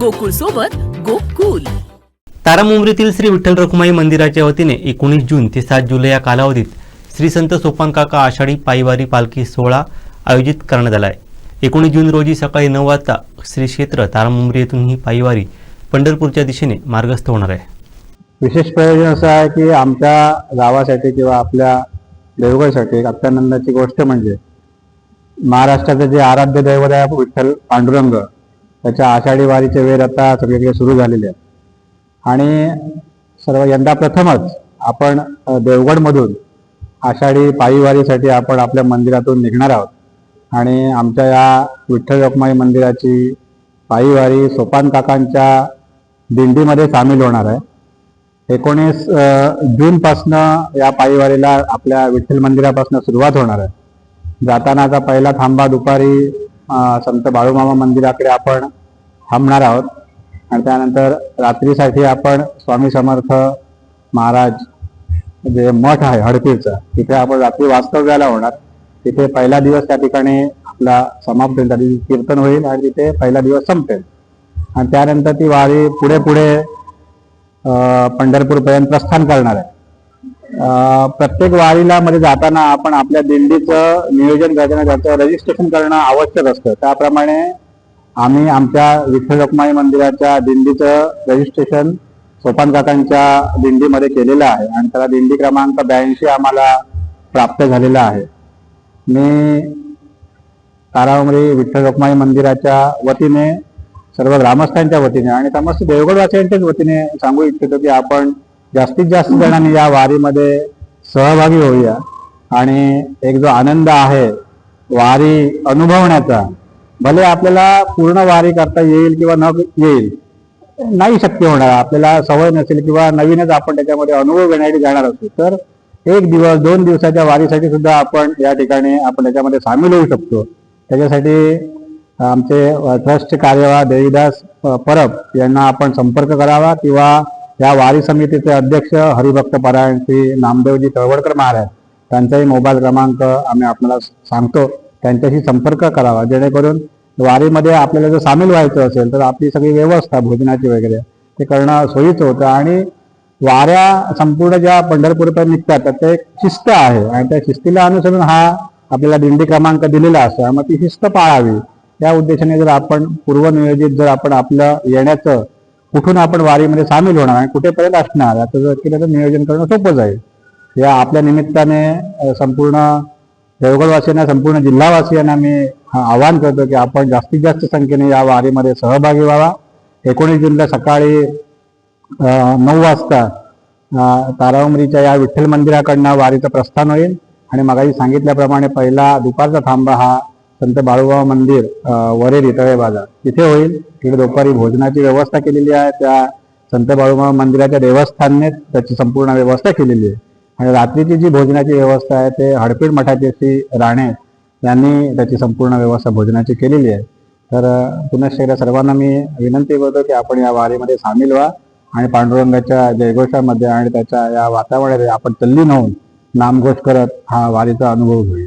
गोकुळ सोबत गोकुल. तारामुंबरीतील श्री विठ्ठल रखुमाई मंदिराच्या वतीने एकोणीस जून ते सात जुलै या कालावधीत श्री संत सोपान काका आषाढी पायवारी पालखी सोहळा आयोजित करण्यात आला आहे. एकोणीस जून रोजी सकाळी नऊ वाजता श्री क्षेत्र तारामुंबरी येथून ही पायवारी पंढरपूरच्या दिशेने मार्गस्थ होणार आहे. विशेष प्रयोजन असं आहे की आमच्या गावासाठी किंवा आपल्या देवगडसाठी एक अत्यानंदाची गोष्ट म्हणजे महाराष्ट्राचं जे आराध्य दैवत आहे विठ्ठल पांडुरंग त्याच्या आषाढी वारीचे वेळ आता सगळीकडे सुरू झालेले आहेत. आणि सर्व यंदा प्रथमच आपण देवगडमधून आषाढी पायी वारीसाठी आपण आपल्या मंदिरातून निघणार आहोत. आणि आमच्या या विठ्ठल रखुमाई मंदिराची पायीवारी सोपानकाकांच्या सोपान काकांच्या दिंडीमध्ये सामील होणार आहे. एकोणीस जूनपासनं या पायीवारीला आपल्या विठ्ठल मंदिरापासून सुरुवात होणार आहे. जातानाचा पहिला थांबा दुपारी संत बाळूमामा मंदिराकडे आपण थांबणार आहोत. आणि त्यानंतर रात्रीसाठी आपण स्वामी समर्थ महाराज जे मठ आहे हडपीरचं तिथे आपण रात्री वास्तव्याला होणार. तिथे पहिला दिवस त्या ठिकाणी आपला समाप्त होईल त्या दिवशी कीर्तन होईल आणि तिथे पहिला दिवस संपेल. आणि त्यानंतर ती वारी पुढे पुढे पंढरपूरपर्यंत प्रस्थान करणार आहे. प्रत्येक वारीला मध्ये जाताना आपण आपल्या दिंडीचं नियोजन करताना रजिस्ट्रेशन करणं आवश्यक असतं. त्याप्रमाणे आम्ही आमच्या विठ्ठल रखुमाई मंदिराच्या दिंडीचं रजिस्ट्रेशन सोपान काकांच्या दिंडीमध्ये केलेलं आहे. आणि त्याला दिंडी क्रमांक ब्याऐंशी आम्हाला प्राप्त झालेला आहे. मी तारावमरी विठ्ठल रखुमाई मंदिराच्या वतीने सर्व ग्रामस्थांच्या वतीने आणि समस्त देवगडवासियांच्याच वतीने सांगू इच्छितो की आपण जास्तीत जास्त जणांनी या वारीमध्ये सहभागी होऊया. आणि एक जो आनंद आहे वारी अनुभवण्याचा भले आपल्याला पूर्ण वारी करता येईल किंवा न येईल नाही शक्य होणार. आपल्याला सवय नसेल किंवा नवीनच आपण त्याच्यामध्ये अनुभव घेण्यासाठी जाणार असू तर एक दिवस दोन दिवसाच्या वारीसाठी सुद्धा आपण या ठिकाणी आपण त्याच्यामध्ये सामील होऊ शकतो. त्याच्यासाठी आमचे ट्रस्ट कार्यवाह देवीदास परब यांना आपण संपर्क करावा किंवा या वारी समितीचे अध्यक्ष हरिभक्त परायण श्री नामदेवजी तळवडकर महाराज त्यांचाही मोबाईल क्रमांक आम्ही आपल्याला सांगतो. त्यांच्याशी संपर्क करावा. जेणेकरून वारीमध्ये आपल्याला जर सामील व्हायचं असेल तर आपली सगळी व्यवस्था भोजनाची वगैरे ते करणं सोयीचं होतं. आणि वाऱ्या संपूर्ण ज्या पंढरपूरपर्यंत निघतात तर ते एक शिस्त आहे. आणि त्या शिस्तीला अनुसरून हा आपल्याला दिंडी क्रमांक दिलेला असतो. मग ती शिस्त पाळावी. या उद्देशाने जर आपण पूर्वनियोजित जर आपण आपलं येण्याचं कुठून आपण वारीमध्ये सामील होणार आणि कुठेपर्यंत असणार याचं जर केलं तर नियोजन करणं सोपं जाईल. या आपल्या निमित्ताने संपूर्ण देवगडवासियांना संपूर्ण जिल्हावासियांना मी आवाहन करतो की आपण जास्तीत जास्त संख्येने या वारीमध्ये सहभागी व्हावा. एकोणीस जूनला सकाळी नऊ वाजता अ, ताराउमरीच्या या विठ्ठल मंदिराकडनं वारीचं प्रस्थान होईल. आणि मगाशी सांगितल्याप्रमाणे पहिला दुपारचा थांबा हा संत बाळूबाबा मंदिर वरे रितळे बाजार. तिथे होईल. तिकडे दुपारी भोजनाची व्यवस्था केलेली आहे. त्या संत बाळूबाबा मंदिराच्या देवस्थानने त्याची संपूर्ण व्यवस्था केलेली आहे. आणि रात्रीची जी भोजनाची व्यवस्था आहे ते हडपीड मठाचे श्री राणे यांनी त्याची संपूर्ण व्यवस्था भोजनाची केलेली आहे. तर अ, पुनश्च एकदा सर्वांना मी विनंती करतो की आपण या वारीमध्ये सामील व्हा आणि पांडुरंगाच्या जयघोषामध्ये आणि त्याच्या या वातावरणामध्ये आपण तल्लीन होऊन नामघोष करत हा वारीचा अनुभव घेऊया.